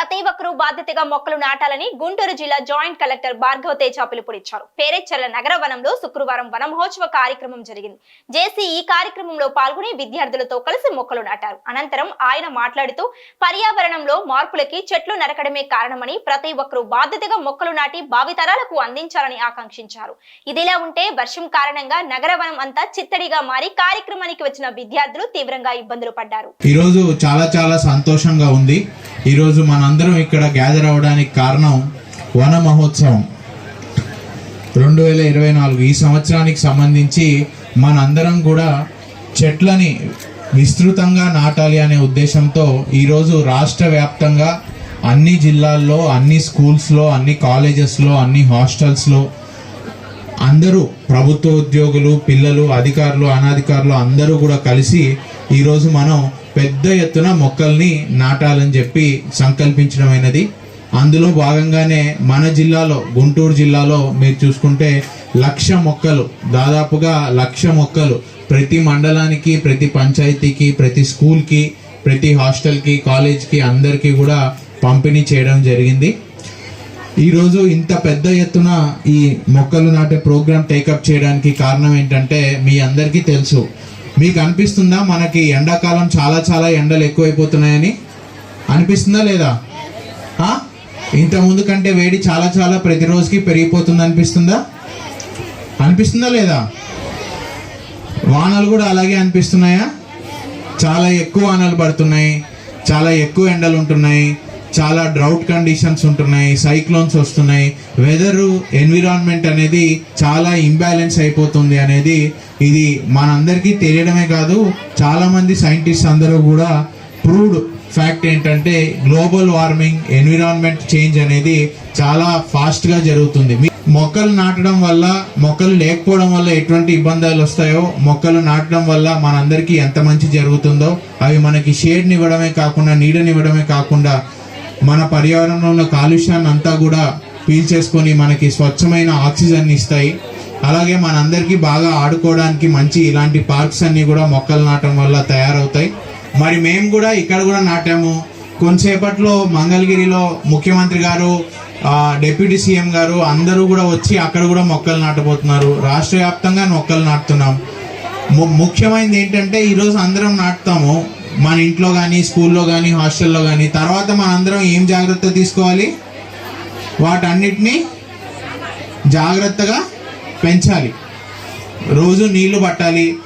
ప్రతి ఒక్కరూ బాధ్యతగా మొక్కలు నాటాలని గుంటూరు జిల్లా జాయింట్ కలెక్టర్ భార్గవ తేజ పిలుపునిచ్చారు. పేరెచ్చర్ల నగర వనంలో శుక్రవారం వన మహోత్సవ కార్యక్రమం జరిగింది. జేసీ ఈ కార్యక్రమంలో పాల్గొని విద్యార్థులతో కలిసి మొక్కలు నాటారు. అనంతరం ఆయన మాట్లాడుతూ పర్యావరణంలో మార్పులకి చెట్లు నరకడమే కారణమని ప్రతి ఒక్కరూ బాధ్యతగా మొక్కలు నాటి భావితరాలకు అందించాలని ఆకాంక్షించారు. ఇదిలా ఉంటే వర్షం కారణంగా నగరవనం అంతా చిత్తడిగా మారి కార్యక్రమానికి వచ్చిన విద్యార్థులు తీవ్రంగా ఇబ్బందులు పడ్డారు. ఈరోజు చాలా చాలా సంతోషంగా ఉంది. ఈరోజు మనందరం ఇక్కడ గ్యాదర్ అవ్వడానికి కారణం వన మహోత్సవం. రెండు వేల ఇరవై నాలుగు ఈ సంవత్సరానికి సంబంధించి మనందరం కూడా చెట్లని విస్తృతంగా నాటాలి అనే ఉద్దేశంతో ఈరోజు రాష్ట్ర వ్యాప్తంగా అన్ని జిల్లాల్లో అన్ని స్కూల్స్లో అన్ని కాలేజెస్లో అన్ని హాస్టల్స్లో అందరూ ప్రభుత్వ ఉద్యోగులు పిల్లలు అధికారులు అనాధికారులు అందరూ కూడా కలిసి ఈరోజు మనం పెద్ద ఎత్తున మొక్కల్ని నాటాలని చెప్పి సంకల్పించడమైనది. అందులో భాగంగానే మన జిల్లాలో గుంటూరు జిల్లాలో మీరు చూసుకుంటే లక్ష మొక్కలు దాదాపుగా లక్ష మొక్కలు ప్రతి మండలానికి ప్రతి పంచాయతీకి ప్రతి స్కూల్కి ప్రతి హాస్టల్కి కాలేజ్కి అందరికీ కూడా పంపిణీ చేయడం జరిగింది. ఈరోజు ఇంత పెద్ద ఎత్తున ఈ మొక్కలు నాటే ప్రోగ్రాం టేకప్ చేయడానికి కారణం ఏంటంటే మీ అందరికీ తెలుసు మీకు అనిపిస్తుందా మనకి ఎండాకాలం చాలా చాలా ఎండలు ఎక్కువైపోతున్నాయని? అనిపిస్తుందా లేదా? ఇంతకుముందు ఇంత ముందు కంటే వేడి చాలా చాలా ప్రతిరోజుకి పెరిగిపోతుంది అనిపిస్తుందా? అనిపిస్తుందా లేదా? వానలు కూడా అలాగే అనిపిస్తున్నాయా? చాలా ఎక్కువ వానలు పడుతున్నాయి చాలా ఎక్కువ ఎండలు ఉంటున్నాయి చాలా డ్రౌట్ కండిషన్స్ ఉంటున్నాయి సైక్లోన్స్ వస్తున్నాయి. వెదరు ఎన్విరాన్మెంట్ అనేది చాలా ఇంబ్యాలెన్స్ అయిపోతుంది అనేది ఇది మనందరికీ తెలియడమే కాదు చాలామంది సైంటిస్ట్ అందరూ కూడా ప్రూవ్డ్ ఫ్యాక్ట్ ఏంటంటే గ్లోబల్ వార్మింగ్ ఎన్విరాన్మెంట్ చేంజ్ అనేది చాలా ఫాస్ట్గా జరుగుతుంది. మొక్కలు నాటడం వల్ల మొక్కలు లేకపోవడం వల్ల ఎటువంటి ఇబ్బందులు వస్తాయో మొక్కలు నాటడం వల్ల మనందరికీ ఎంత మంచి జరుగుతుందో అవి మనకి షేడ్ని ఇవ్వడమే కాకుండా నీడనివ్వడమే కాకుండా మన పర్యావరణంలో ఉన్న కాలుష్యాన్ని అంతా కూడా పీల్చేసుకొని మనకి స్వచ్ఛమైన ఆక్సిజన్ ఇస్తాయి. అలాగే మనందరికీ బాగా ఆడుకోవడానికి మంచి ఇలాంటి పార్క్స్ అన్నీ కూడా మొక్కలు నాటడం వల్ల తయారవుతాయి. మరి మేము కూడా ఇక్కడ కూడా నాటాము. కొంతసేపట్లో మంగళగిరిలో ముఖ్యమంత్రి గారు డెప్యూటీ డిప్యూటీ సీఎం గారు అందరూ కూడా వచ్చి అక్కడ కూడా మొక్కలు నాటబోతున్నారు. రాష్ట్ర వ్యాప్తంగా మొక్కలు నాటుతున్నాం. ము- ముఖ్యమైనది ఏంటంటే ఈరోజు అందరం నాటుతాము. మన ఇంట్లో కానీ స్కూల్లో కానీ హాస్టల్లో కానీ తర్వాత మనందరం ఏం జాగ్రత్త తీసుకోవాలి? వాటన్నిటిని జాగ్రత్తగా పెంచాలి. రోజు నీళ్ళు పట్టాలి.